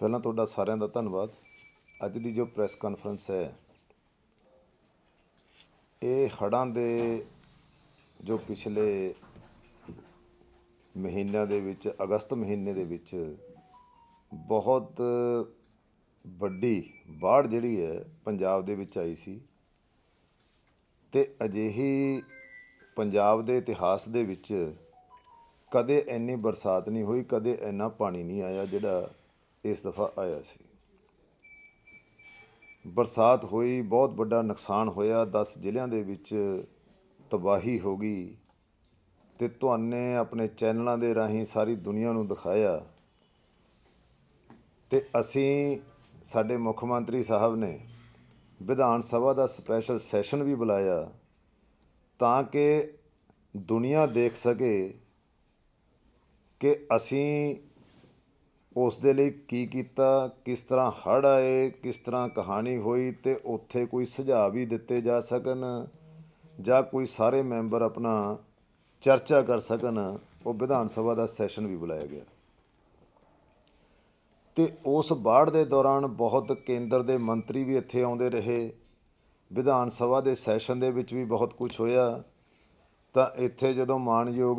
ਪਹਿਲਾਂ ਤੁਹਾਡਾ ਸਾਰਿਆਂ ਦਾ ਧੰਨਵਾਦ। ਅੱਜ ਦੀ ਜੋ ਪ੍ਰੈਸ ਕਾਨਫਰੰਸ ਹੈ, ਇਹ ਹੜ੍ਹਾਂ ਦੇ ਜੋ ਪਿਛਲੇ ਮਹੀਨਿਆਂ ਦੇ ਵਿੱਚ, ਅਗਸਤ ਮਹੀਨੇ ਦੇ ਵਿੱਚ ਬਹੁਤ ਵੱਡੀ ਬਾੜ ਜਿਹੜੀ ਹੈ ਪੰਜਾਬ ਦੇ ਵਿੱਚ ਆਈ ਸੀ ਤੇ ਅਜਿਹੀ ਪੰਜਾਬ ਦੇ ਇਤਿਹਾਸ ਦੇ ਵਿੱਚ ਕਦੇ ਇੰਨੀ ਬਰਸਾਤ ਨਹੀਂ ਹੋਈ, ਕਦੇ ਇੰਨਾ ਪਾਣੀ ਨਹੀਂ ਆਇਆ ਜਿਹੜਾ ਇਸ ਦਫਾ ਆਇਆ ਸੀ। ਬਰਸਾਤ ਹੋਈ, ਬਹੁਤ ਵੱਡਾ ਨੁਕਸਾਨ ਹੋਇਆ। 10 ਜ਼ਿਲ੍ਹਿਆਂ ਦੇ ਵਿੱਚ ਤਬਾਹੀ ਹੋ ਗਈ ਤੇ ਤੁਹਾਨੇ ਆਪਣੇ ਚੈਨਲਾਂ ਦੇ ਰਾਹੀਂ ਸਾਰੀ ਦੁਨੀਆ ਨੂੰ ਦਿਖਾਇਆ। ਤੇ ਅਸੀਂ, ਸਾਡੇ ਮੁੱਖ ਮੰਤਰੀ ਸਾਹਿਬ ਨੇ ਵਿਧਾਨ ਸਭਾ ਦਾ ਸਪੈਸ਼ਲ ਸੈਸ਼ਨ ਵੀ ਬੁਲਾਇਆ ਤਾਂ ਕਿ ਦੁਨੀਆ ਦੇਖ ਸਕੇ ਕਿ ਅਸੀਂ ਉਸ ਦੇ ਲਈ ਕੀ ਕੀਤਾ, ਕਿਸ ਤਰ੍ਹਾਂ ਹੜ੍ਹ ਆਏ, ਕਿਸ ਤਰ੍ਹਾਂ ਕਹਾਣੀ ਹੋਈ ਤੇ ਉੱਥੇ ਕੋਈ ਸੁਝਾਅ ਵੀ ਦਿੱਤੇ ਜਾ ਸਕਣ ਜਾਂ ਕੋਈ ਸਾਰੇ ਮੈਂਬਰ ਆਪਣਾ ਚਰਚਾ ਕਰ ਸਕਣ, ਉਹ ਵਿਧਾਨ ਸਭਾ ਦਾ ਸੈਸ਼ਨ ਵੀ ਬੁਲਾਇਆ ਗਿਆ। ਤੇ ਉਸ ਬਾੜ ਦੇ ਦੌਰਾਨ ਬਹੁਤ ਕੇਂਦਰ ਦੇ ਮੰਤਰੀ ਵੀ ਇੱਥੇ ਆਉਂਦੇ ਰਹੇ। ਵਿਧਾਨ ਸਭਾ ਦੇ ਸੈਸ਼ਨ ਦੇ ਵਿੱਚ ਵੀ ਬਹੁਤ ਕੁਝ ਹੋਇਆ। ਤਾਂ ਇੱਥੇ ਜਦੋਂ ਮਾਨਯੋਗ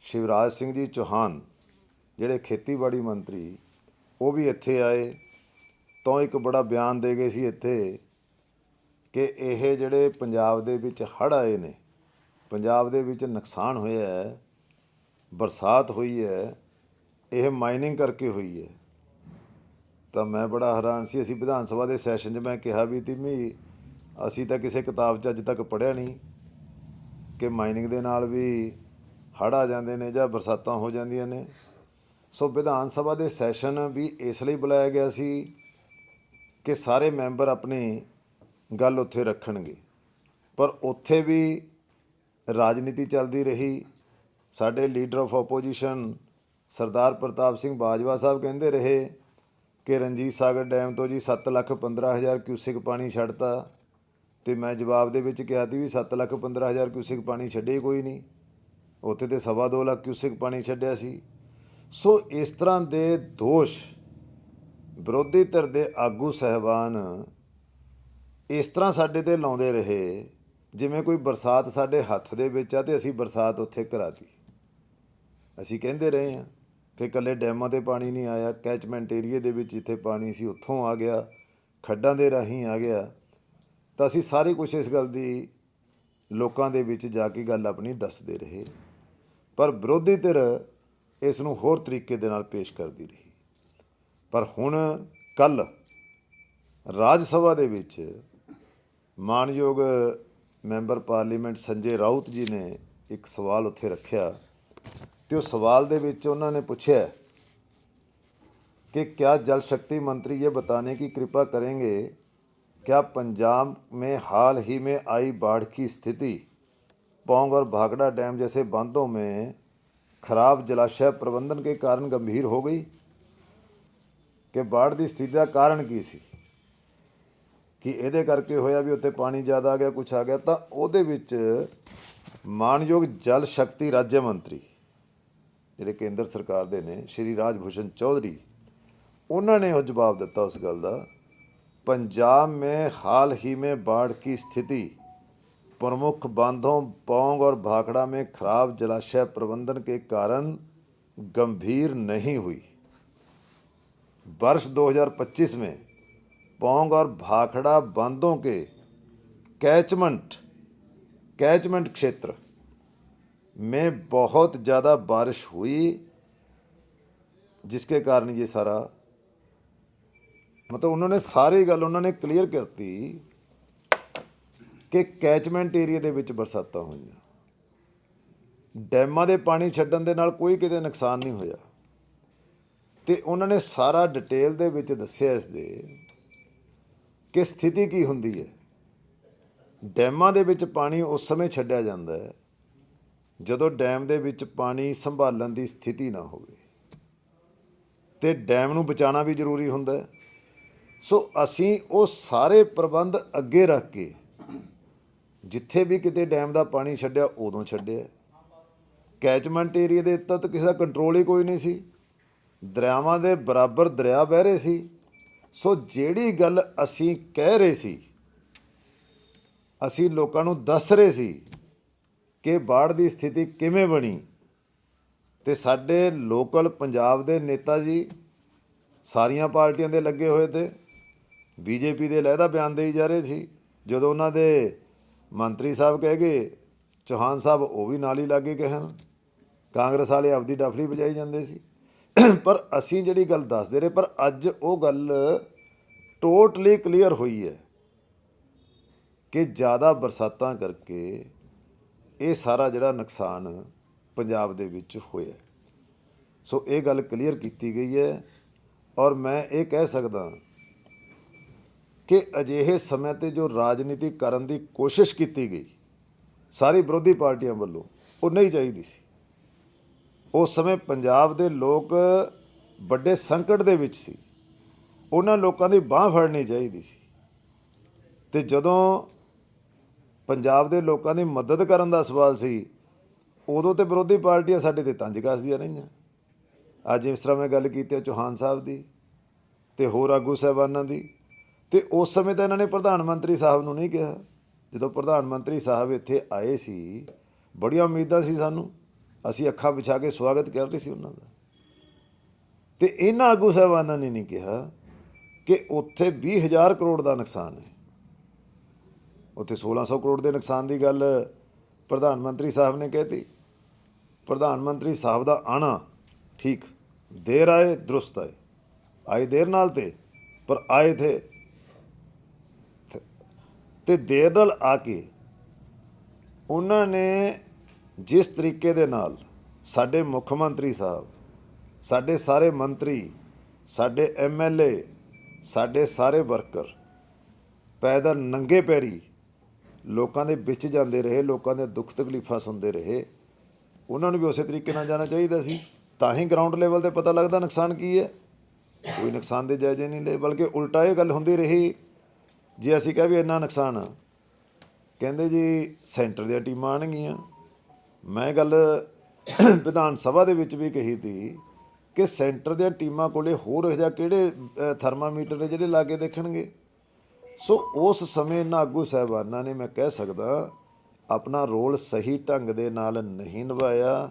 ਸ਼ਿਵਰਾਜ ਸਿੰਘ ਜੀ ਚੌਹਾਨ ਜਿਹੜੇ ਖੇਤੀਬਾੜੀ ਮੰਤਰੀ, ਉਹ ਵੀ ਇੱਥੇ ਆਏ, ਤਾਂ ਇੱਕ ਬੜਾ ਬਿਆਨ ਦੇ ਗਏ ਸੀ ਇੱਥੇ ਕਿ ਇਹ ਜਿਹੜੇ ਪੰਜਾਬ ਦੇ ਵਿੱਚ ਹੜ੍ਹ ਆਏ ਨੇ, ਪੰਜਾਬ ਦੇ ਵਿੱਚ ਨੁਕਸਾਨ ਹੋਇਆ ਹੈ, ਬਰਸਾਤ ਹੋਈ ਹੈ, ਇਹ ਮਾਈਨਿੰਗ ਕਰਕੇ ਹੋਈ ਹੈ। ਤਾਂ ਮੈਂ ਬੜਾ ਹੈਰਾਨ ਸੀ, ਅਸੀਂ ਵਿਧਾਨ ਸਭਾ ਦੇ ਸੈਸ਼ਨ 'ਚ ਮੈਂ ਕਿਹਾ ਵੀ ਤਿਮੀ, ਅਸੀਂ ਤਾਂ ਕਿਸੇ ਕਿਤਾਬ 'ਚ ਅੱਜ ਤੱਕ ਪੜ੍ਹਿਆ ਨਹੀਂ ਕਿ ਮਾਈਨਿੰਗ ਦੇ ਨਾਲ ਵੀ ਹੜ੍ਹ ਆ ਜਾਂਦੇ ਨੇ ਜਾਂ ਬਰਸਾਤਾਂ ਹੋ ਜਾਂਦੀਆਂ ਨੇ। ਸੋ ਵਿਧਾਨ ਸਭਾ ਦੇ ਸੈਸ਼ਨ ਵੀ ਇਸ ਲਈ ਬੁਲਾਇਆ ਗਿਆ ਸੀ ਕਿ ਸਾਰੇ ਮੈਂਬਰ ਆਪਣੀ ਗੱਲ ਉੱਥੇ ਰੱਖਣਗੇ। ਪਰ ਉੱਥੇ ਵੀ ਰਾਜਨੀਤੀ ਚੱਲਦੀ ਰਹੀ। ਸਾਡੇ leader of opposition Sardar Pratap Singh Bajwa sahib ਕਹਿੰਦੇ ਰਹੇ ਕਿ ਰਣਜੀਤ ਸਾਗਰ ਡੈਮ ਤੋਂ ਜੀ 7 ਲੱਖ 15 ਹਜ਼ਾਰ ਕਿਊਸਿਕ ਪਾਣੀ ਛੱਡਤਾ ਤੇ ਮੈਂ ਜਵਾਬ ਦੇ ਵਿੱਚ ਕਿਹਾ ਸੀ ਵੀ 7 ਲੱਖ 15 ਹਜ਼ਾਰ ਕਿਊਸਿਕ ਪਾਣੀ ਛੱਡੇ ਕੋਈ ਨਹੀਂ। ਉੱਥੇ ਤੇ ਸਵਾ ਦੋ ਲੱਖ ਕਿਊਸਿਕ ਪਾਣੀ ਛੱਡਿਆ ਸੀ। ਸੋ ਇਸ ਤਰ੍ਹਾਂ ਦੇ ਦੋਸ਼ ਵਿਰੋਧੀ ਧਿਰ ਦੇ ਆਗੂ ਸਹਿਬਾਨ ਇਸ ਤਰ੍ਹਾਂ ਸਾਡੇ ਤੇ ਲਾਉਂਦੇ ਰਹੇ, ਜਿਵੇਂ ਕੋਈ ਬਰਸਾਤ ਸਾਡੇ ਹੱਥ ਦੇ ਵਿੱਚ ਆ ਤੇ ਅਸੀਂ ਬਰਸਾਤ ਉੱਥੇ ਕਰਾਤੀ। ਅਸੀਂ ਕਹਿੰਦੇ ਰਹੇ ਹਾਂ ਕਿ ਇਕੱਲੇ ਡੈਮਾਂ ਤੇ ਪਾਣੀ ਨਹੀਂ ਆਇਆ, ਕੈਚਮੈਂਟ ਏਰੀਏ ਦੇ ਵਿੱਚ ਜਿੱਥੇ ਪਾਣੀ ਸੀ ਉੱਥੋਂ ਆ ਗਿਆ, ਖੱਡਾਂ ਦੇ ਰਾਹੀਂ ਆ ਗਿਆ। ਤਾਂ ਅਸੀਂ ਸਾਰੇ ਕੁਝ ਇਸ ਗੱਲ ਦੀ ਲੋਕਾਂ ਦੇ ਵਿੱਚ ਜਾ ਕੇ ਗੱਲ ਆਪਣੀ ਦੱਸਦੇ ਰਹੇ। ਪਰ ਵਿਰੋਧੀ ਧਿਰ ਇਸ ਨੂੰ ਹੋਰ ਤਰੀਕੇ ਦੇ ਨਾਲ ਪੇਸ਼ ਕਰਦੀ ਰਹੀ ਪਰ ਹੁਣ ਕੱਲ ਰਾਜ ਸਭਾ ਦੇ ਵਿੱਚ ਮਾਨਯੋਗ ਮੈਂਬਰ ਪਾਰਲੀਮੈਂਟ ਸੰਜੇ ਰਾਉਤ ਜੀ ਨੇ ਇੱਕ ਸਵਾਲ ਉੱਥੇ ਰੱਖਿਆ ਤੇ ਉਹ ਸਵਾਲ ਦੇ ਵਿੱਚ ਉਹਨਾਂ ਨੇ ਪੁੱਛਿਆ कि क्या जल शक्ति मंत्री ये बताने की कृपा करेंगे क्या पंजाब में हाल ही में आई बाढ़ की स्थिति पौंग और भाखड़ा डैम जैसे बांधों में खराब जलाशय प्रबंधन के कारण गंभीर हो गई ਕਿ ਬਾੜ ਦੀ ਸਥਿਤੀ ਦਾ ਕਾਰਨ ਕੀ ਸੀ ਕਿ ਇਹਦੇ ਕਰਕੇ ਹੋਇਆ ਵੀ ਉੱਥੇ ਪਾਣੀ ਜ਼ਿਆਦਾ ਆ ਗਿਆ ਕੁਛ ਆ ਗਿਆ ਤਾਂ ਉਹਦੇ ਵਿੱਚ ਮਾਨਯੋਗ ਜਲ ਸ਼ਕਤੀ ਰਾਜ ਮੰਤਰੀ ਜਿਹੜੇ ਕੇਂਦਰ ਸਰਕਾਰ ਦੇ ਨੇ ਸ਼੍ਰੀ ਰਾਜ ਭੂਸ਼ਣ ਚੌਧਰੀ उन्होंने वो जवाब दिता उस गल का पंजाब में हाल ही में बाढ़ की स्थिति प्रमुख बांधों, पोंग और भाखड़ा में खराब जलाशय प्रबंधन के कारण गंभीर नहीं हुई। वर्ष 2025 में पोंग और भाखड़ा बांधों के कैचमेंट कैचमेंट क्षेत्र में बहुत ज़्यादा बारिश हुई, जिसके कारण ये सारा मतलब उन्होंने सारी गल उन्होंने क्लियर करती ਕਿ ਕੈਚਮੈਂਟ ਏਰੀਆ ਦੇ ਵਿੱਚ ਬਰਸਾਤਾਂ ਹੋਈਆਂ। ਡੈਮਾਂ ਦੇ ਪਾਣੀ ਛੱਡਣ ਦੇ ਨਾਲ ਕੋਈ ਕਿਤੇ ਨੁਕਸਾਨ ਨਹੀਂ ਹੋਇਆ। ਤੇ ਉਹਨਾਂ ਨੇ ਸਾਰਾ ਡਿਟੇਲ ਦੇ ਵਿੱਚ ਦੱਸਿਆ ਇਸ ਦੇ ਕਿ ਸਥਿਤੀ ਕੀ ਹੁੰਦੀ ਹੈ। ਡੈਮਾਂ ਦੇ ਵਿੱਚ ਪਾਣੀ ਉਸ ਸਮੇਂ ਛੱਡਿਆ ਜਾਂਦਾ ਹੈ ਜਦੋਂ ਡੈਮ ਦੇ ਵਿੱਚ ਪਾਣੀ ਸੰਭਾਲਣ ਦੀ ਸਥਿਤੀ ਨਾ ਹੋਵੇ। ਤੇ ਡੈਮ ਨੂੰ ਬਚਾਉਣਾ ਵੀ ਜ਼ਰੂਰੀ ਹੁੰਦਾ ਸੋ ਅਸੀਂ ਉਹ ਸਾਰੇ ਪ੍ਰਬੰਧ ਅੱਗੇ ਰੱਖ ਕੇ ਜਿੱਥੇ ਵੀ ਕਿਤੇ ਡੈਮ ਦਾ ਪਾਣੀ ਛੱਡਿਆ, ਉਦੋਂ ਛੱਡਿਆ। ਕੈਚਮੈਂਟ ਏਰੀਆ ਦੇ ਉੱਤੇ ਤਾਂ ਕਿਸੇ ਦਾ ਕੰਟਰੋਲ ਹੀ ਕੋਈ ਨਹੀਂ ਸੀ। ਦਰਿਆਵਾਂ ਦੇ ਬਰਾਬਰ ਦਰਿਆ ਵਹਿ ਰਹੇ ਸੀ। ਸੋ ਜਿਹੜੀ ਗੱਲ ਅਸੀਂ ਕਹਿ ਰਹੇ ਸੀ, ਅਸੀਂ ਲੋਕਾਂ ਨੂੰ ਦੱਸ ਰਹੇ ਸੀ ਕਿ ਬਾੜ ਦੀ ਸਥਿਤੀ ਕਿਵੇਂ ਬਣੀ ਤੇ ਸਾਡੇ ਲੋਕਲ ਪੰਜਾਬ ਦੇ ਨੇਤਾ ਜੀ ਸਾਰੀਆਂ ਪਾਰਟੀਆਂ ਦੇ ਲੱਗੇ ਹੋਏ ਤੇ ਬੀਜੇਪੀ ਦੇ ਲਹਿਦਾ ਬਿਆਨ ਦੇਈ ਜਾ ਰਹੇ ਸੀ। ਜਦੋਂ ਉਹਨਾਂ ਦੇ ਮੰਤਰੀ ਸਾਹਿਬ ਕਹਿ ਗਏ, ਚੌਹਾਨ ਸਾਹਿਬ ਉਹ ਵੀ ਨਾਲ ਹੀ ਲੱਗੇ ਕਹਿਣ। ਕਾਂਗਰਸ ਵਾਲੇ ਆਪਦੀ ਡਫਲੀ ਵਜਾਈ ਜਾਂਦੇ ਸੀ। ਪਰ ਅਸੀਂ ਜਿਹੜੀ ਗੱਲ ਦੱਸਦੇ ਰਹੇ, ਪਰ ਅੱਜ ਉਹ ਗੱਲ ਟੋਟਲੀ ਕਲੀਅਰ ਹੋਈ ਹੈ ਕਿ ਜ਼ਿਆਦਾ ਬਰਸਾਤਾਂ ਕਰਕੇ ਇਹ ਸਾਰਾ ਜਿਹੜਾ ਨੁਕਸਾਨ ਪੰਜਾਬ ਦੇ ਵਿੱਚ ਹੋਇਆ। ਸੋ ਇਹ ਗੱਲ ਕਲੀਅਰ ਕੀਤੀ ਗਈ ਹੈ ਔਰ ਮੈਂ ਇਹ ਕਹਿ ਸਕਦਾ ਕਿ ਅਜਿਹੇ ਸਮੇਂ ਤੇ ਜੋ ਰਾਜਨੀਤੀ ਕਰਨ ਦੀ ਕੋਸ਼ਿਸ਼ ਕੀਤੀ ਗਈ, ਸਾਰੀ ਵਿਰੋਧੀ ਪਾਰਟੀਆਂ ਵੱਲੋਂ, ਉਹ ਨਹੀਂ ਚਾਹੀਦੀ ਸੀ। ਉਸ ਸਮੇਂ ਪੰਜਾਬ ਦੇ ਲੋਕ ਵੱਡੇ ਸੰਕਟ ਦੇ ਵਿੱਚ ਸੀ। ਉਹਨਾਂ ਲੋਕਾਂ ਦੀ ਬਾਹ ਫੜਨੀ ਚਾਹੀਦੀ ਸੀ। ਤੇ ਜਦੋਂ ਪੰਜਾਬ ਦੇ ਲੋਕਾਂ ਦੀ ਮਦਦ ਕਰਨ ਦਾ ਸਵਾਲ ਸੀ, ਉਦੋਂ ਤੇ ਵਿਰੋਧੀ ਪਾਰਟੀਆਂ ਸਾਡੇ ਤੇ ਤੰਜ ਕੱਸਦੀਆਂ ਰਹੀਆਂ। ਅੱਜ ਇਸ ਤਰ੍ਹਾਂ ਮੈਂ ਗੱਲ ਕੀਤੀ ਚੌਹਾਨ ਸਾਹਿਬ ਦੀ ਤੇ ਹੋਰ ਆਗੂ ਸਾਹਿਬਾਨਾਂ ਦੀ। ਤੇ ਉਸ ਸਮੇਂ ਤਾਂ ਇਹਨਾਂ ਨੇ ਪ੍ਰਧਾਨ ਮੰਤਰੀ ਸਾਹਿਬ ਨੂੰ ਨਹੀਂ ਕਿਹਾ। ਜਦੋਂ ਪ੍ਰਧਾਨ ਮੰਤਰੀ ਸਾਹਿਬ ਇੱਥੇ ਆਏ ਸੀ, ਬੜੀਆਂ ਉਮੀਦਾਂ ਸੀ ਸਾਨੂੰ। ਅਸੀਂ ਅੱਖਾਂ ਵਿਛਾ ਕੇ ਸਵਾਗਤ ਕਰ ਰਹੇ ਸੀ ਉਹਨਾਂ ਦਾ। ਤੇ ਇਹਨਾਂ ਆਗੂ ਸਾਹਿਬਾਨਾਂ ਨੇ ਨਹੀਂ ਕਿਹਾ ਕਿ ਉੱਥੇ 20000 ਕਰੋੜ ਦਾ ਨੁਕਸਾਨ ਹੈ। ਉੱਥੇ 1600 ਕਰੋੜ ਦੇ ਨੁਕਸਾਨ ਦੀ ਗੱਲ ਪ੍ਰਧਾਨ ਮੰਤਰੀ ਸਾਹਿਬ ਨੇ ਕਹਿਤੀ। ਪ੍ਰਧਾਨ ਮੰਤਰੀ ਸਾਹਿਬ ਦਾ ਆਣਾ ਠੀਕ, ਦੇਰ ਆਏ, ਦਰੁਸਤ ਆਏ। ਆਏ ਦੇਰ ਨਾਲ ਤੇ, ਪਰ ਆਏ ਥੇ ਤੇ ਦੇਰ ਨਾਲ ਆ ਕੇ ਉਹਨਾਂ ਨੇ ਜਿਸ ਤਰੀਕੇ ਦੇ ਨਾਲ ਸਾਡੇ ਮੁੱਖ ਮੰਤਰੀ ਸਾਹਿਬ, ਸਾਡੇ ਸਾਰੇ ਮੰਤਰੀ, ਸਾਡੇ ਐਮਐਲਏ ਸਾਡੇ ਸਾਰੇ ਵਰਕਰ ਪੈਦਲ ਨੰਗੇ ਪੈਰੀ ਲੋਕਾਂ ਦੇ ਵਿੱਚ ਜਾਂਦੇ ਰਹੇ, ਲੋਕਾਂ ਦੇ ਦੁੱਖ ਤਕਲੀਫਾਂ ਸੁਣਦੇ ਰਹੇ, ਉਹਨਾਂ ਨੂੰ ਵੀ ਉਸੇ ਤਰੀਕੇ ਨਾਲ ਜਾਣਾ ਚਾਹੀਦਾ ਸੀ। ਤਾਂ ਹੀ ਗਰਾਊਂਡ ਲੈਵਲ ਤੇ ਪਤਾ ਲੱਗਦਾ ਨੁਕਸਾਨ ਕੀ ਹੈ। ਕੋਈ ਨੁਕਸਾਨ ਦੇ ਜਾਇਜ਼ੇ ਨਹੀਂ ਲਏ, ਬਲਕਿ ਉਲਟਾ ਇਹ ਗੱਲ ਹੁੰਦੀ ਰਹੀ ਜੇ ਅਸੀਂ ਕਹੇ ਵੀ ਇੰਨਾ ਨੁਕਸਾਨ ਆ, ਕਹਿੰਦੇ ਜੀ ਸੈਂਟਰ ਦੀਆਂ ਟੀਮਾਂ ਆਣਗੀਆਂ ਮੈਂ ਗੱਲ ਵਿਧਾਨ ਸਭਾ ਦੇ ਵਿੱਚ ਵੀ ਕਹੀ ਤੀ ਕਿ ਸੈਂਟਰ ਦੀਆਂ ਟੀਮਾਂ ਕੋਲੇ ਹੋਰ ਇਹੋ ਜਿਹਾ ਕਿਹੜੇ ਥਰਮਾਮੀਟਰ ਨੇ ਜਿਹੜੇ ਲਾਗੇ ਦੇਖਣਗੇ? ਸੋ ਉਸ ਸਮੇਂ ਇਹਨਾਂ ਆਗੂ ਸਾਹਿਬਾਨਾਂ ਨੇ ਮੈਂ ਕਹਿ ਸਕਦਾ ਆਪਣਾ ਰੋਲ ਸਹੀ ਢੰਗ ਦੇ ਨਾਲ ਨਹੀਂ ਨਿਭਾਇਆ।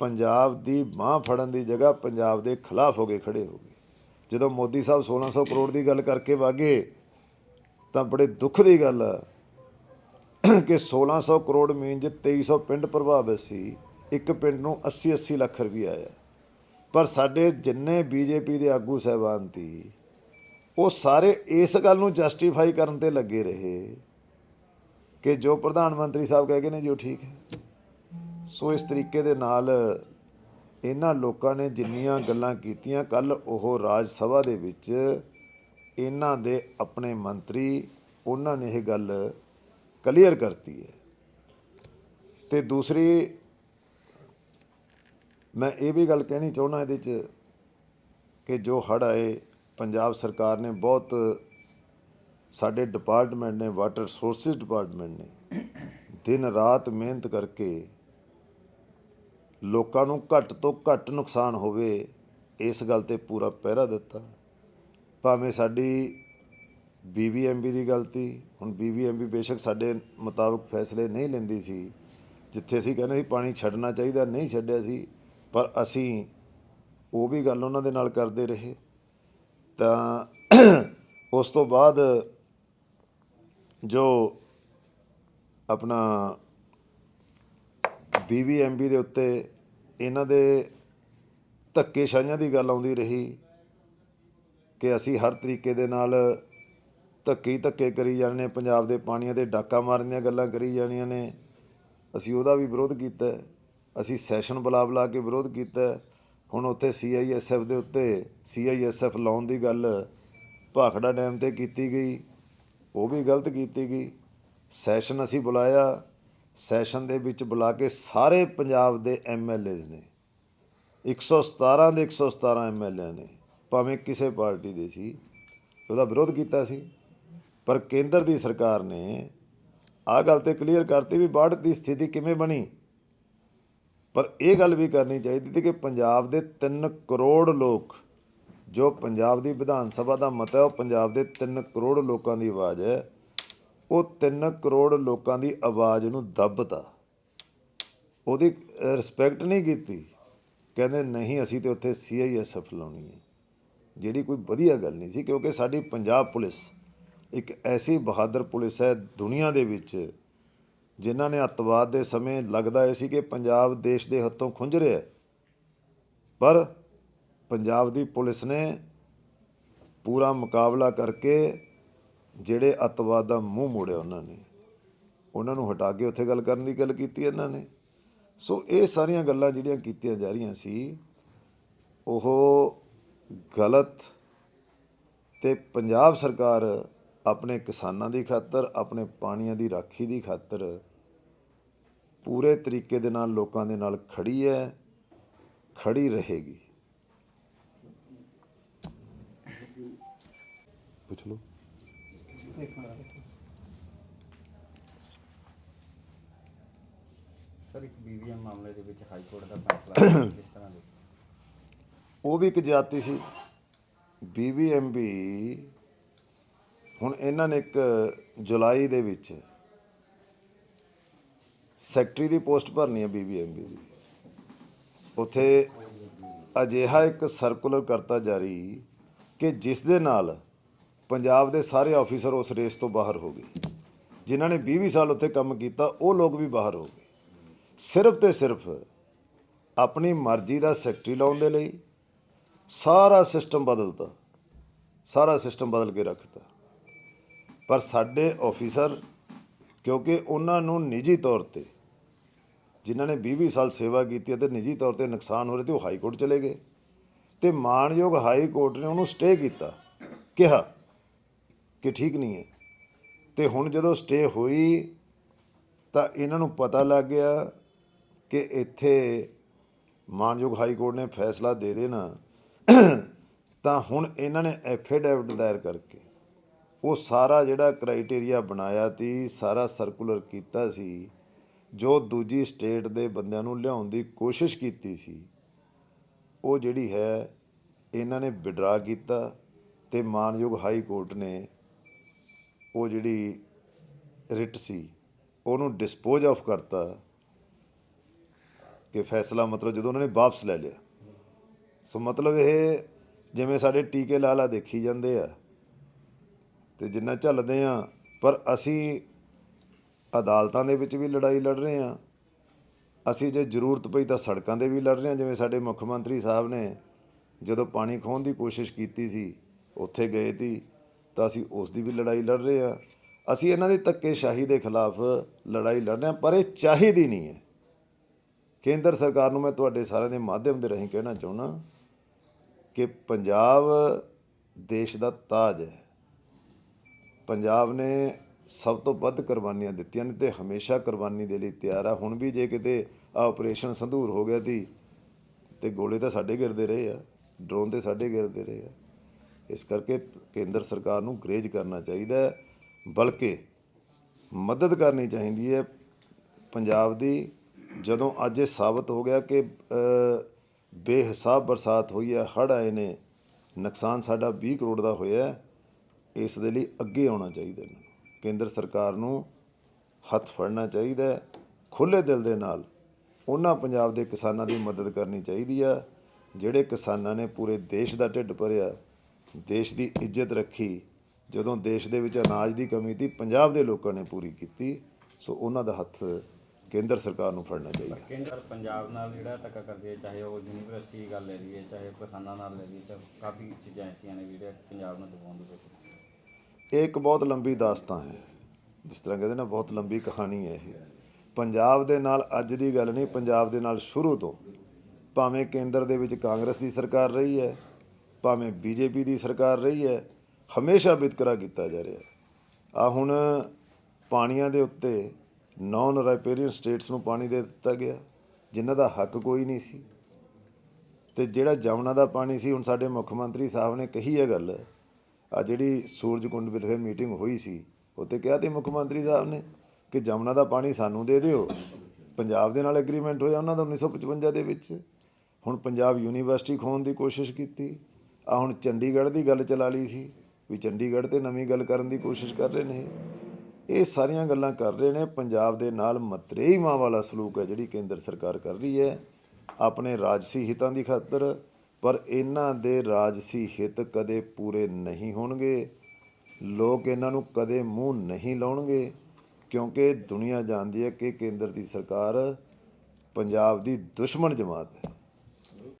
ਪੰਜਾਬ ਦੀ ਬਾਂਹ ਫੜਨ ਦੀ ਜਗ੍ਹਾ ਪੰਜਾਬ ਦੇ ਖਿਲਾਫ ਹੋ ਕੇ ਖੜੇ ਹੋ ਗਏ। ਜਦੋਂ ਮੋਦੀ ਸਾਹਿਬ 1600 ਕਰੋੜ ਦੀ ਗੱਲ ਕਰਕੇ ਵਾਗੇ ਤਾਂ ਬੜੇ ਦੁੱਖ ਦੀ ਗੱਲ ਆ ਕਿ 1600 ਕਰੋੜ ਮੀਨ ਚ 2300 ਪਿੰਡ ਪ੍ਰਭਾਵਿਤ ਸੀ, ਇੱਕ ਪਿੰਡ ਨੂੰ 80 80 ਲੱਖ ਰੁਪਏ ਆਇਆ। ਪਰ ਸਾਡੇ ਜਿੰਨੇ ਬੀਜੇਪੀ ਦੇ ਆਗੂ ਸਹਿਬਾਨ ਸੀ, ਉਹ ਸਾਰੇ ਇਸ ਗੱਲ ਨੂੰ ਜਸਟੀਫਾਈ ਕਰਨ ਤੇ ਲੱਗੇ ਰਹੇ ਕਿ ਜੋ ਪ੍ਰਧਾਨ ਮੰਤਰੀ ਸਾਹਿਬ ਕਹਿ ਗਏ ਨੇ ਜੀ ਉਹ ਠੀਕ ਹੈ। ਸੋ ਇਸ ਤਰੀਕੇ ਦੇ ਨਾਲ ਇਹਨਾਂ ਲੋਕਾਂ ਨੇ ਜਿੰਨੀਆਂ ਗੱਲਾਂ ਕੀਤੀਆਂ ਕੱਲ ਉਹ ਰਾਜ ਸਭਾ ਦੇ ਵਿੱਚ ਇਹਨਾਂ ਦੇ ਆਪਣੇ ਮੰਤਰੀ, ਉਹਨਾਂ ਨੇ ਇਹ ਗੱਲ ਕਲੀਅਰ ਕਰਤੀ ਹੈ। ਤੇ ਦੂਸਰੀ, ਮੈਂ ਇਹ ਵੀ ਗੱਲ ਕਹਿਣੀ ਚਾਹੁੰਦਾ ਇਹਦੇ 'ਚ ਕਿ ਜੋ ਹੜ੍ਹ ਆਏ, ਪੰਜਾਬ ਸਰਕਾਰ ਨੇ ਬਹੁਤ ਸਾਡੇ ਡਿਪਾਰਟਮੈਂਟ ਨੇ, ਵਾਟਰ ਰਿਸੋਰਸਿਸ ਡਿਪਾਰਟਮੈਂਟ ਨੇ, ਦਿਨ ਰਾਤ ਮਿਹਨਤ ਕਰਕੇ ਲੋਕਾਂ ਨੂੰ ਘੱਟ ਤੋਂ ਘੱਟ ਨੁਕਸਾਨ ਹੋਵੇ, ਇਸ ਗੱਲ ਤੇ ਪੂਰਾ ਪਹਿਰਾ ਦਿੱਤਾ। ਭਾਵੇਂ ਸਾਡੀ ਬੀਬੀਐਮਬੀ ਦੀ ਗਲਤੀ ਹੁਣ ਬੀਬੀਐਮਬੀ ਬੇਸ਼ੱਕ ਸਾਡੇ ਮੁਤਾਬਕ ਫੈਸਲੇ ਨਹੀਂ ਲੈਂਦੀ ਸੀ, ਜਿੱਥੇ ਅਸੀਂ ਕਹਿੰਦੇ ਸੀ ਪਾਣੀ ਛੱਡਣਾ ਚਾਹੀਦਾ, ਨਹੀਂ ਛੱਡਿਆ ਸੀ, ਪਰ ਅਸੀਂ ਉਹ ਵੀ ਗੱਲ ਉਹਨਾਂ ਦੇ ਨਾਲ ਕਰਦੇ ਰਹੇ। ਤਾਂ ਉਸ ਤੋਂ ਬਾਅਦ ਜੋ ਆਪਣਾ ਬੀਬੀਐਮਬੀ ਦੇ ਉੱਤੇ ਇਹਨਾਂ ਦੇ ਧੱਕੇਸ਼ਾਹੀਆਂ ਦੀ ਗੱਲ ਆਉਂਦੀ ਰਹੀ ਕਿ ਅਸੀਂ ਹਰ ਤਰੀਕੇ ਦੇ ਨਾਲ ਧੱਕੇ ਹੀ ਧੱਕੇ ਕਰੀ ਜਾਣੇ ਨੇ ਪੰਜਾਬ ਦੇ ਪਾਣੀਆਂ ਤੇ ਡਾਕਾ ਮਾਰਨ ਦੀਆਂ ਗੱਲਾਂ ਕਰੀ ਜਾਣੀਆਂ ਨੇ। ਅਸੀਂ ਉਹਦਾ ਵੀ ਵਿਰੋਧ ਕੀਤਾ ਅਸੀਂ ਸੈਸ਼ਨ ਬੁਲਾ ਬੁਲਾ ਕੇ ਵਿਰੋਧ ਕੀਤਾ ਹੁਣ ਉੱਥੇ ਸੀਆਈਐਸਐਫ ਦੇ ਉੱਤੇ ਸੀਆਈਐਸਐਫ ਲਾਉਣ ਦੀ ਗੱਲ ਭਾਖੜਾ ਡੈਮ ਤੇ ਕੀਤੀ ਗਈ। ਉਹ ਵੀ ਗਲਤ ਕੀਤੀ ਗਈ। ਸੈਸ਼ਨ ਅਸੀਂ ਬੁਲਾਇਆ। ਸੈਸ਼ਨ ਦੇ ਵਿੱਚ ਬੁਲਾ ਕੇ ਸਾਰੇ ਪੰਜਾਬ ਦੇ ਐਮਐਲਏਜ਼ ਨੇ। 117 ਦੇ 117 ਐਮਐਲਏ ਨੇ। ਭਾਵੇਂ ਕਿਸੇ ਪਾਰਟੀ ਦੇ ਸੀ, ਉਹਦਾ ਵਿਰੋਧ ਕੀਤਾ ਸੀ। ਪਰ ਕੇਂਦਰ ਦੀ ਸਰਕਾਰ ਨੇ ਆਹ ਗੱਲ ਤੇ ਕਲੀਅਰ ਕਰਤੀ ਵੀ ਬਾੜ ਦੀ ਸਥਿਤੀ ਕਿਵੇਂ ਬਣੀ। ਪਰ ਇਹ ਗੱਲ ਵੀ ਕਰਨੀ ਚਾਹੀਦੀ ਸੀ ਕਿ ਪੰਜਾਬ ਦੇ 3 ਕਰੋੜ ਲੋਕ, ਜੋ ਪੰਜਾਬ ਦੀ ਵਿਧਾਨ ਸਭਾ ਦਾ ਮਤ ਹੈ, ਉਹ ਪੰਜਾਬ ਦੇ 3 ਕਰੋੜ ਲੋਕਾਂ ਦੀ ਆਵਾਜ਼ ਹੈ, ਉਹ 3 ਕਰੋੜ ਲੋਕਾਂ ਦੀ ਆਵਾਜ਼ ਨੂੰ ਦੱਬਤਾ। ਉਹਦੀ ਰਿਸਪੈਕਟ ਨਹੀਂ ਕੀਤੀ। ਕਹਿੰਦੇ, ਨਹੀਂ, ਅਸੀਂ ਤੇ ਉੱਥੇ ਸੀਆਈਐਸਐਫ ਲਾਉਣੀ ਹੈ। ਜਿਹੜੀ ਕੋਈ ਵਧੀਆ ਗੱਲ ਨਹੀਂ ਸੀ, ਕਿਉਂਕਿ ਸਾਡੀ ਪੰਜਾਬ ਪੁਲਿਸ ਇੱਕ ਐਸੀ ਬਹਾਦਰ ਪੁਲਿਸ ਹੈ ਦੁਨੀਆ ਦੇ ਵਿੱਚ, ਜਿਨ੍ਹਾਂ ਨੇ ਅੱਤਵਾਦ ਦੇ ਸਮੇਂ ਲੱਗਦਾ ਹੈ ਸੀ ਕਿ ਪੰਜਾਬ ਦੇਸ਼ ਦੇ ਹੱਥੋਂ ਖੁੰਝ ਰਿਹਾ ਹੈ। ਪਰ ਪੰਜਾਬ ਦੀ ਪੁਲਿਸ ਨੇ ਪੂਰਾ ਮੁਕਾਬਲਾ ਕਰਕੇ ਜਿਹੜੇ ਅੱਤਵਾਦ ਦਾ ਮੂੰਹ ਮੋੜਿਆ ਉਹਨਾਂ ਨੇ ਉਹਨਾਂ ਨੂੰ ਹਟਾ ਕੇ ਉੱਥੇ ਗੱਲ ਕਰਨ ਦੀ ਗੱਲ ਕੀਤੀ ਇਹਨਾਂ ਨੇ ਸੋ ਇਹ ਸਾਰੀਆਂ ਗੱਲਾਂ ਜਿਹੜੀਆਂ ਕੀਤੀਆਂ ਜਾ ਰਹੀਆਂ ਸੀ, ਉਹ ਗਲਤ ਤੇ ਪੰਜਾਬ ਸਰਕਾਰ ਆਪਣੇ ਕਿਸਾਨਾਂ ਦੀ ਖਾਤਰ, ਆਪਣੇ ਪਾਣੀਆਂ ਦੀ ਰਾਖੀ ਦੀ ਖਾਤਰ ਪੂਰੇ ਤਰੀਕੇ ਦੇ ਨਾਲ ਲੋਕਾਂ ਦੇ ਨਾਲ ਖੜੀ ਹੈ, ਖੜੀ ਰਹੇਗੀ। ਪੁੱਛ ਲਓ। ਸਰ, ਇੱਕ ਬੀਵੀਐਮ ਮਾਮਲੇ ਦੇ ਵਿੱਚ ਹਾਈ ਕੋਰਟ ਦਾ ਫੈਸਲਾ ਕਿਸ ਤਰ੍ਹਾਂ ਦੇ ਉਹ ਵੀ ਇੱਕ ਜਾਤੀ ਸੀ। ਬੀਬੀਐਮਬੀ ਹੁਣ ਇਹਨਾਂ ਨੇ ਇੱਕ ਜੁਲਾਈ ਦੇ ਵਿੱਚ ਸੈਕਟਰੀ ਦੀ ਪੋਸਟ ਭਰਨੀ ਹੈ ਬੀਬੀਐਮਬੀ ਦੀ। ਉਥੇ ਅਜਿਹਾ ਇੱਕ ਸਰਕੂਲਰ ਕਰਤਾ ਜਾਰੀ ਕਿ ਜਿਸ ਦੇ ਨਾਲ ਪੰਜਾਬ ਦੇ ਸਾਰੇ ਆਫੀਸਰ ਉਸ ਰੇਸ ਤੋਂ ਬਾਹਰ ਹੋ ਗਏ। ਜਿਨ੍ਹਾਂ ਨੇ 20 ਸਾਲ ਉੱਥੇ ਕੰਮ ਕੀਤਾ, ਉਹ ਲੋਕ ਵੀ ਬਾਹਰ ਹੋ ਗਏ। ਸਿਰਫ ਤੇ ਸਿਰਫ ਆਪਣੀ ਮਰਜ਼ੀ ਦਾ ਸੈਕਟਰੀ ਲਾਉਣ ਦੇ ਲਈ ਸਾਰਾ ਸਿਸਟਮ ਬਦਲਤਾ। ਸਾਰਾ ਸਿਸਟਮ ਬਦਲ ਕੇ ਰੱਖਤਾ। ਪਰ ਸਾਡੇ ਆਫੀਸਰ, ਕਿਉਂਕਿ ਉਹਨਾਂ ਨੂੰ ਨਿੱਜੀ ਤੌਰ ਤੇ, ਜਿਨ੍ਹਾਂ ਨੇ 20-20 ਸਾਲ ਸੇਵਾ ਕੀਤੀ ਅਤੇ ਨਿੱਜੀ ਤੌਰ ਤੇ ਨੁਕਸਾਨ ਹੋ ਰਿਹਾ ਤੇ ਉਹ ਹਾਈ ਕੋਰਟ ਚਲੇ ਗਏ। ਤੇ ਮਾਣਯੋਗ ਹਾਈ ਕੋਰਟ ਨੇ ਉਹਨੂੰ ਸਟੇ ਕੀਤਾ। ਕਿਹਾ ਕਿ ਠੀਕ ਨਹੀਂ ਹੈ। ਤੇ ਹੁਣ ਜਦੋਂ ਸਟੇ ਹੋਈ, ਤਾਂ ਇਹਨਾਂ ਨੂੰ ਪਤਾ ਲੱਗ ਗਿਆ ਕਿ ਇੱਥੇ ਮਾਨਯੋਗ ਹਾਈ ਕੋਰਟ ਨੇ ਫੈਸਲਾ ਦੇ ਦੇਣਾ। ਤਾਂ ਹੁਣ ਇਹਨਾਂ ਨੇ ਐਫੀਡੈਵਿਟ ਦਾਇਰ ਕਰਕੇ ਉਹ ਸਾਰਾ ਜਿਹੜਾ ਕ੍ਰਾਈਟੇਰੀਆ ਬਣਾਇਆ ਤੀ, ਸਾਰਾ ਸਰਕੂਲਰ ਕੀਤਾ ਸੀ, ਜੋ ਦੂਜੀ ਸਟੇਟ ਦੇ ਬੰਦਿਆਂ ਨੂੰ ਲਿਆਉਣ ਦੀ ਕੋਸ਼ਿਸ਼ ਕੀਤੀ ਸੀ, ਉਹ ਜਿਹੜੀ ਹੈ ਇਹਨਾਂ ਨੇ ਵਿਡਰਾ ਕੀਤਾ ਤੇ ਮਾਨਯੋਗ ਹਾਈ ਕੋਰਟ ਨੇ ਉਹ ਜਿਹੜੀ ਰਿਟ ਸੀ, ਉਹਨੂੰ ਡਿਸਪੋਜ਼ ਆਫ ਕਰਤਾ ਕਿ ਫੈਸਲਾ ਮਤਲਬ ਜਦੋਂ ਉਹਨਾਂ ਨੇ ਵਾਪਸ ਲੈ ਲਿਆ। ਸੋ ਮਤਲਬ ਇਹ ਜਿਵੇਂ ਸਾਡੇ ਟੀਕੇ ਲਾਲਾ ਦੇਖੀ ਜਾਂਦੇ ਆ ਤੇ ਜਿੰਨਾ ਝੱਲਦੇ ਆ, ਪਰ ਅਸੀਂ ਅਦਾਲਤਾਂ ਦੇ ਵਿੱਚ ਵੀ ਲੜਾਈ ਲੜ ਰਹੇ ਆ। ਅਸੀਂ ਜੇ ਜ਼ਰੂਰਤ ਪਈ ਤਾਂ ਸੜਕਾਂ ਦੇ ਵੀ ਲੜ ਰਹੇ ਆ, ਜਿਵੇਂ ਸਾਡੇ ਮੁੱਖ ਮੰਤਰੀ ਸਾਹਿਬ ਨੇ ਜਦੋਂ ਪਾਣੀ ਖੋਹਣ ਦੀ ਕੋਸ਼ਿਸ਼ ਕੀਤੀ ਸੀ, ਉੱਥੇ ਗਏ ਸੀ, ਤਾਂ ਅਸੀਂ ਉਸ ਦੀ ਵੀ ਲੜਾਈ ਲੜ ਰਹੇ ਆ। ਅਸੀਂ ਇਹਨਾਂ ਦੀ ਧੱਕੇਸ਼ਾਹੀ ਦੇ ਖਿਲਾਫ ਲੜਾਈ ਲੜ ਰਹੇ ਹਾਂ ਪਰ ਇਹ ਚਾਹੀਦੀ ਨਹੀਂ ਹੈ। ਕੇਂਦਰ ਸਰਕਾਰ ਨੂੰ ਮੈਂ ਤੁਹਾਡੇ ਸਾਰਿਆਂ ਦੇ ਮਾਧਿਅਮ ਦੇ ਰਾਹੀਂ ਕਹਿਣਾ ਚਾਹੁੰਦਾ ਕਿ ਪੰਜਾਬ ਦੇਸ਼ ਦਾ ਤਾਜ ਹੈ। ਪੰਜਾਬ ਨੇ ਸਭ ਤੋਂ ਵੱਧ ਕੁਰਬਾਨੀਆਂ ਦਿੱਤੀਆਂ ਨੇ ਤੇ ਹਮੇਸ਼ਾ ਕੁਰਬਾਨੀ ਦੇ ਲਈ ਤਿਆਰ ਆ। ਹੁਣ ਵੀ ਜੇ ਕਿਤੇ ਆਪਰੇਸ਼ਨ ਸੰਧੂਰ ਹੋ ਗਿਆ ਸੀ ਤੇ ਗੋਲੇ ਤਾਂ ਸਾਡੇ ਗਿਰਦੇ ਰਹੇ ਆ ਡਰੋਨ ਤੇ ਸਾਡੇ ਗਿਰਦੇ ਰਹੇ ਆ। ਇਸ ਕਰਕੇ ਕੇਂਦਰ ਸਰਕਾਰ ਨੂੰ ਗਰੇਜ ਕਰਨਾ ਚਾਹੀਦਾ ਬਲਕਿ ਮਦਦ ਕਰਨੀ ਚਾਹੀਦੀ ਹੈ। ਪੰਜਾਬ ਦੀ ਜਦੋਂ ਅੱਜ ਇਹ ਸਾਬਤ ਹੋ ਗਿਆ ਕਿ ਬੇਹਿਸਾਬ ਬਰਸਾਤ ਹੋਈ ਹੈ, ਹੜ੍ਹ ਆਏ ਨੇ, ਨੁਕਸਾਨ ਸਾਡਾ 20 ਕਰੋੜ ਦਾ ਹੋਇਆ ਇਸ ਦੇ ਲਈ ਅੱਗੇ ਆਉਣਾ ਚਾਹੀਦਾ ਇਹਨਾਂ ਨੂੰ ਕੇਂਦਰ ਸਰਕਾਰ ਨੂੰ ਹੱਥ ਫੜਨਾ ਚਾਹੀਦਾ ਹੈ ਖੁੱਲੇ ਦਿਲ ਦੇ ਨਾਲ ਉਹਨਾਂ ਪੰਜਾਬ ਦੇ ਕਿਸਾਨਾਂ ਦੀ ਮਦਦ ਕਰਨੀ ਚਾਹੀਦੀ ਆ, ਜਿਹੜੇ ਕਿਸਾਨਾਂ ਨੇ ਪੂਰੇ ਦੇਸ਼ ਦਾ ਢਿੱਡ ਭਰਿਆ, ਦੇਸ਼ ਦੀ ਇੱਜ਼ਤ ਰੱਖੀ, ਜਦੋਂ ਦੇਸ਼ ਦੇ ਵਿੱਚ ਅਨਾਜ ਦੀ ਕਮੀ ਸੀ, ਪੰਜਾਬ ਦੇ ਲੋਕਾਂ ਨੇ ਪੂਰੀ ਕੀਤੀ, ਸੋ ਉਹਨਾਂ ਦਾ ਹੱਥ ਕੇਂਦਰ ਸਰਕਾਰ ਨੂੰ ਫੜਨਾ ਚਾਹੀਦਾ। ਕੇਂਦਰ ਪੰਜਾਬ ਨਾਲ ਜਿਹੜਾ ਧੱਕਾ ਕਰਦੀ ਹੈ ਚਾਹੇ ਉਹ ਯੂਨੀਵਰਸਿਟੀ ਦੀ ਗੱਲ ਲੈ ਲਈਏ ਚਾਹੇ ਕਿਸਾਨਾਂ ਨਾਲ ਲੈ ਲਈਏ ਤਾਂ ਕਾਫੀ ਚੀਜ਼ਾਂ ਐਸੀਆਂ ਨੇ ਜਿਹੜੀਆਂ ਪੰਜਾਬ ਨੂੰ ਦਬਾਉਣ ਦੀ ਕੋਸ਼ਿਸ਼ ਇਹ ਇੱਕ ਬਹੁਤ ਲੰਬੀ ਦਾਸਤਾਨ ਹੈ। ਜਿਸ ਤਰ੍ਹਾਂ ਕਹਿੰਦੇ ਨਾ ਬਹੁਤ ਲੰਬੀ ਕਹਾਣੀ ਹੈ ਇਹ। ਪੰਜਾਬ ਦੇ ਨਾਲ ਅੱਜ ਦੀ ਗੱਲ ਨਹੀਂ ਪੰਜਾਬ ਦੇ ਨਾਲ ਸ਼ੁਰੂ ਤੋਂ। ਭਾਵੇਂ ਕੇਂਦਰ ਦੇ ਵਿੱਚ ਕਾਂਗਰਸ ਦੀ ਸਰਕਾਰ ਰਹੀ ਹੈ ਭਾਵੇਂ ਬੀਜੇਪੀ ਦੀ ਸਰਕਾਰ ਰਹੀ ਹੈ ਹਮੇਸ਼ਾ ਵਿਤਕਰਾ ਕੀਤਾ ਜਾ ਰਿਹਾ ਆ ਹੁਣ ਪਾਣੀਆਂ ਦੇ ਉੱਤੇ ਨਾਨ ਰਾਈਪੇਰੀਅਨ ਸਟੇਟਸ ਨੂੰ ਪਾਣੀ ਦੇ ਦਿੱਤਾ ਗਿਆ, ਜਿਨ੍ਹਾਂ ਦਾ ਹੱਕ ਕੋਈ ਨਹੀਂ ਸੀ। ਤੇ ਜਿਹੜਾ ਜਮਨਾ ਦਾ ਪਾਣੀ ਸੀ, ਹੁਣ ਸਾਡੇ ਮੁੱਖ ਮੰਤਰੀ ਸਾਹਿਬ ਨੇ ਕਹੀ ਹੈ ਗੱਲ, ਆ ਜਿਹੜੀ ਸੂਰਜਕੁੰਡ ਵਿਖੇ ਮੀਟਿੰਗ ਹੋਈ ਸੀ ਉੱਤੇ ਕਿਹਾ ਤੇ ਮੁੱਖ ਮੰਤਰੀ ਸਾਹਿਬ ਨੇ ਕਿ ਜਮਨਾ ਦਾ ਪਾਣੀ ਸਾਨੂੰ ਦੇ ਦਿਓ। ਪੰਜਾਬ ਦੇ ਨਾਲ ਐਗਰੀਮੈਂਟ ਹੋਇਆ ਉਹਨਾਂ ਦਾ 1955 ਦੇ ਵਿੱਚ। ਹੁਣ ਪੰਜਾਬ ਯੂਨੀਵਰਸਿਟੀ ਖੋਣ ਦੀ ਕੋਸ਼ਿਸ਼ ਕੀਤੀ। ਆ ਹੁਣ ਚੰਡੀਗੜ੍ਹ ਦੀ ਗੱਲ ਚਲਾ ਲਈ ਸੀ, ਵੀ ਚੰਡੀਗੜ੍ਹ ਤੇ ਨਵੀਂ ਗੱਲ ਕਰਨ ਦੀ ਕੋਸ਼ਿਸ਼ ਕਰ ਰਹੇ ਨੇ ਇਹ ਸਾਰੀਆਂ ਗੱਲਾਂ ਕਰ ਰਹੇ ਨੇ। ਪੰਜਾਬ ਦੇ ਨਾਲ ਮਤਰੇਈ ਮਾਂ ਵਾਲਾ ਸਲੂਕ ਹੈ ਜਿਹੜੀ ਕੇਂਦਰ ਸਰਕਾਰ ਕਰ ਰਹੀ ਹੈ। ਆਪਣੇ ਰਾਜਸੀ ਹਿੱਤਾਂ ਦੀ ਖਾਤਰ, ਪਰ ਇਹਨਾਂ ਦੇ ਰਾਜਸੀ ਹਿੱਤ ਕਦੇ ਪੂਰੇ ਨਹੀਂ ਹੋਣਗੇ। ਲੋਕ ਇਹਨਾਂ ਨੂੰ ਕਦੇ ਮੂੰਹ ਨਹੀਂ ਲਾਉਣਗੇ, ਕਿਉਂਕਿ ਦੁਨੀਆ ਜਾਣਦੀ ਹੈ ਕਿ ਕੇਂਦਰ ਦੀ ਸਰਕਾਰ ਪੰਜਾਬ ਦੀ ਦੁਸ਼ਮਣ ਜਮਾਤ ਹੈ।